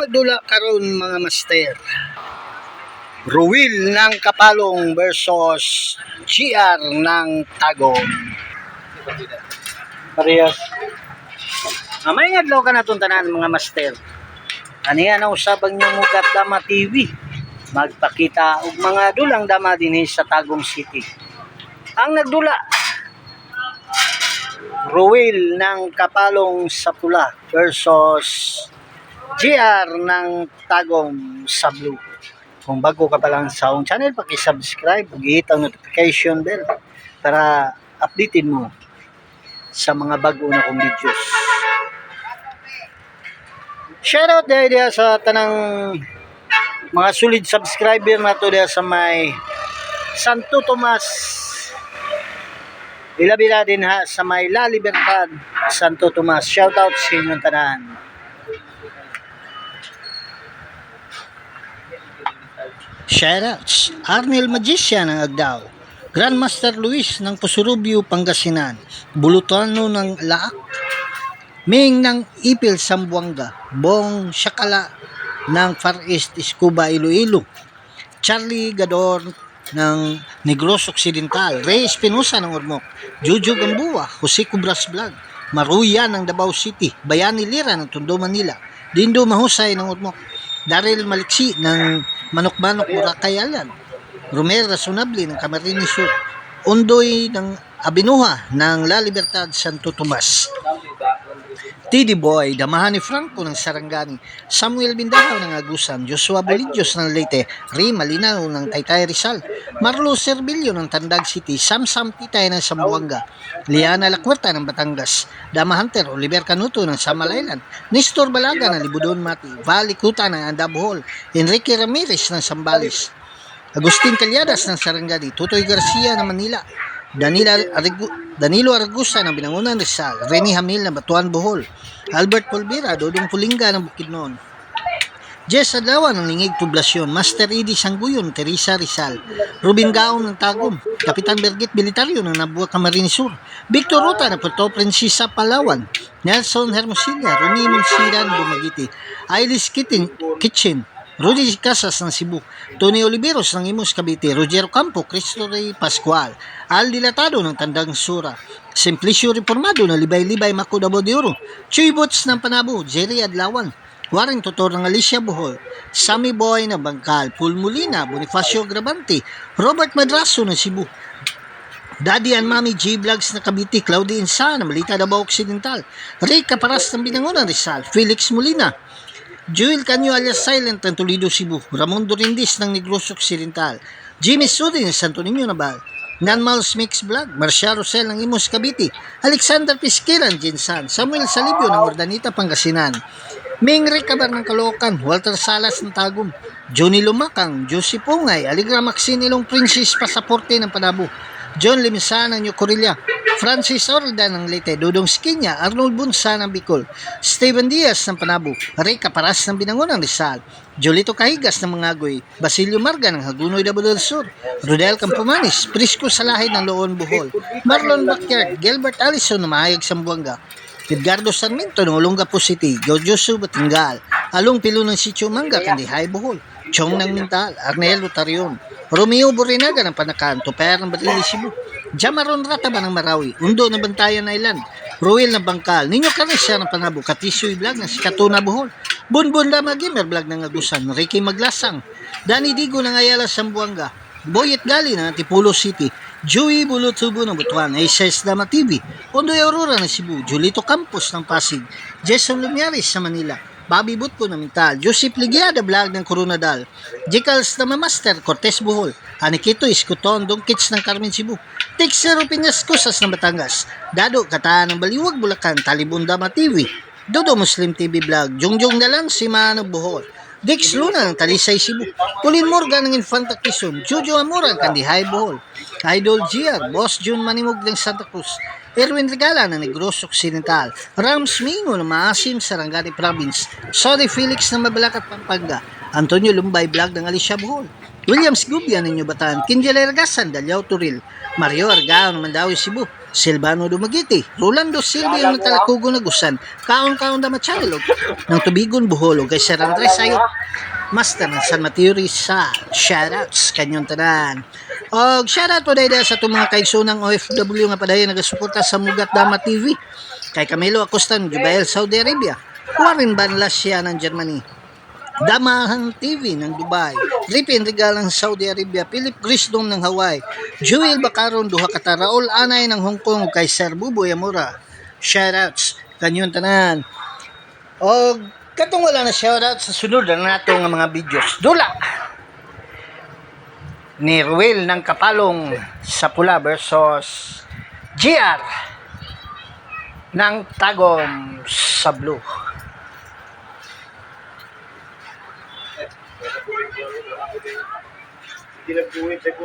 magdula karon mga master. Ruwil ng Kapalong versus GR ng Tagom. Parehas. Amay nga adlaw ka na tanan mga master. Ani ang usabang nyo mugat Dama TV. Magpakita og mga dulang dama dinhi sa Tagum City. Ang nagdula Ruwil ng Kapalong sa Pula versus GR ng Tagom sa Blue. Kung bago ka pa lang sa akong channel, paki-subscribe, hit ang notification bell para updated mo sa mga bago na kong videos. Shoutout dahil diya sa tanang mga solid subscriber na to diya sa may Santo Tomas Ilabi na din ha sa may La Libertad Santo Tomas. Shoutout sa inyong tanan. Shoutouts, Arnel Magician ng Agdao, Grandmaster Luis ng Pusurubio, Pangasinan, Bulutano ng Laak, Ming ng Ipil, Sambuanga, Bong Shakala ng Far East, Iscuba, Iloilo, Charlie Gador ng Negros Occidental, Ray Espinosa ng Ormoc, Jojo Gambua, Jose Cubras Vlog, Maruya ng Davao City, Bayani Lira ng Tondo, Manila, Dindo Mahusay ng Ormoc, Daryl Maliksi ng Manok-Manok, Boracay Island, Romer Rasunable ng Camarines Sur, Undoy ng Abinuha ng La Libertad, Santo Tomas, Tidi Boy, Damahan ni Franco ng Sarangani, Samuel Bindahaw ng Agusan, Joshua Bolidios ng Leyte, Ray Malinaw ng Taytay Rizal, Marlo Servillo ng Tandag City, Sam Sam Titay ng Sambuanga, Liana Lacuerta ng Batangas, Dama Hunter, Oliver Canuto ng Samal Island, Nestor Balaga ng Libudon Mati, Vali Kuta ng Andab Hall, Enrique Ramirez ng Sambales, Agustin Calyadas ng Sarangani, Tutoy Garcia ng Manila, Danila Arigu- Danilo Argusa ng Binangunan Rizal, Rene Hamil ng Batuan Bohol, Albert Polvira, Dodong Pulinga ng Bukidnon, Jess Adlawan ng Lingig Poblasyon, Master Edie Sangguyon, Teresa Rizal, Ruben Gaon ng Tagum, Kapitan Bergit Militario ng Nabua Camarines Sur, Victor Ruta ng Puerto Princesa Palawan, Nelson Hermosilla, Rumi Monsiran Dumagiti, Ailis Kitchen, Kitchen, Rudy Casas ng Cebu, Tony Oliveros ng Imus Cavite, Roger Campo, Cristo Rey Pascual, Al Dilatado ng Tandang Sura, Simplicio Reformado ng Libay-Libay Makudabo de Oro, Chuy Boots ng Panabo, Jerry Adlawan, Warren Tutor ng Alicia Bohol, Sammy Boy ng Bangkal, Paul Molina, Bonifacio Grabante, Robert Madraso ng Cebu, Daddy and Mommy J Vlogs na Cavite, Claudia Insa ng Malita Davao Occidental, Ray Caparas ng Binangonan Rizal, Felix Molina, Joel Canyo alias Silent ng Toledo, Cebu, Ramon Dorindis ng Negros Occidental, Jimmy Sudin Santo Niño Nabal, Nan Miles Mix Vlog, Marcia Rosel ng Imus Cavite, Alexander Pisquiran, Jinsan, Samuel Salibio ng Ordanita, Pangasinan, Ming Recabar ng Caloocan, Walter Salas ng Tagum, Johnny Lumakang, Josie Pungay, Aligra Maxine Ilong Princess Pasaporte ng Panabo, John Limsa ng New Corilla, Francis Orda ng Leyte, Dudong Skinya, Arnold Bunsa ng Bicol, Steven Diaz ng Panabo, Ray Caparas ng Binangon ng Rizal, Jolito Kahigas ng Mangagoy, Basilio Marga ng Hagunoy Davao del Sur, Rodel Campomanes, Prisco Salahid ng Loon Bohol, Marlon Backyard, Gilbert Allison ng Mahayag Sambuanga, Edgardo Sarmiento ng Olongapo City, Jojoso Batingal, Along Pilo ng Sitio Manga, Kandihay Bohol, Chong ng Mintal, Arnel Lutarion, Romeo Borinaga ng Panakan, Tuper ng Batili Cebu, Jamaron Rataba ng Marawi, Undo ng Bantayan Island, Ruel ng Bangkal, Ninyo Carisya ng Panabo, Katisoy Vlog ng Sikatuna Bohol, Bunbun Lama Gamer Vlog ng Agusan, Ricky Maglasang, Danny Digo ng Ayala Sambuanga, Boyet Gali ng Antipulo City, Joey Bulutubo ng Butuan, Aces Dama TV, Ondoy Aurora ng Cebu, Julito Campos ng Pasig, Jason Lumiares sa Manila, Bobby Butpo ng Mintal, Joseph Ligiada Vlog ng Coronadal, Jekals na Master Cortez Bohol, Anikito Iskuton Dongkits ng Carmen Cebu, Tixero Pinas Kusas ng Batangas, Dado Kataan ng Baliwag Bulacan, Talibon Dama TV, Dodo Muslim TV Vlog, Jongjong na lang si Mano Bohol, Dix Luna ng Talisay Cebu, Pauline Morgan ng Infanta Quezon, Jojo Amora ng Kandihay Bohol, Idol GR, Boss June Manimog ng Santa Cruz, Erwin Regala ng Negros Occidental, Rams Mingo ng Maasim, Sarangani Province, Sorry Felix ng Mabalacat, Pampanga, Antonio Lumbay Vlog ng Alicia Bohol, Williams Gubian ng Bataan, Kinjel Ergasan, Dalyaw Turil, Mario Argao ng Mandawi Cebu, Silvano Dumaguete, Rolando Silva ng Talakugo Nagusan, Kaon-Kaon Dama Chanilog, ng Tubigon Buholo, kay Sir Andres Ayot, Master ng San Mateo Rizal, shoutouts kanyang tanan. Og shoutout po dahil sa itong mga kaigsunang OFW nga padayon nagasuporta sa Mugat Dama TV, kay Camilo Acosta ng Jubail, Saudi Arabia, Warren Banlas siya ng Germany, Damahang TV ng Dubai, Ripin Regal ng Saudi Arabia, Philip Grisdom ng Hawaii, Joel Bacaron, Duha Kata, Raul Anay ng Hong Kong, kay Sir Buboy Amora. Shoutouts, kanyong tanan. O, katong wala na shoutout sa sunod na nato nga mga videos. Dula! Ni Ruel ng Kapalong sa Pula versus GR ng Tagom sa Blue. Pinagbuhin sa.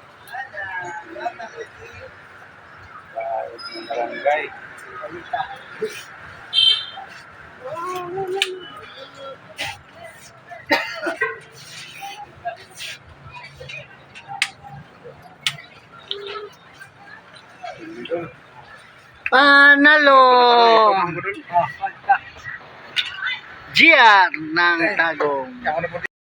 Barangay. Panalo! GR ng po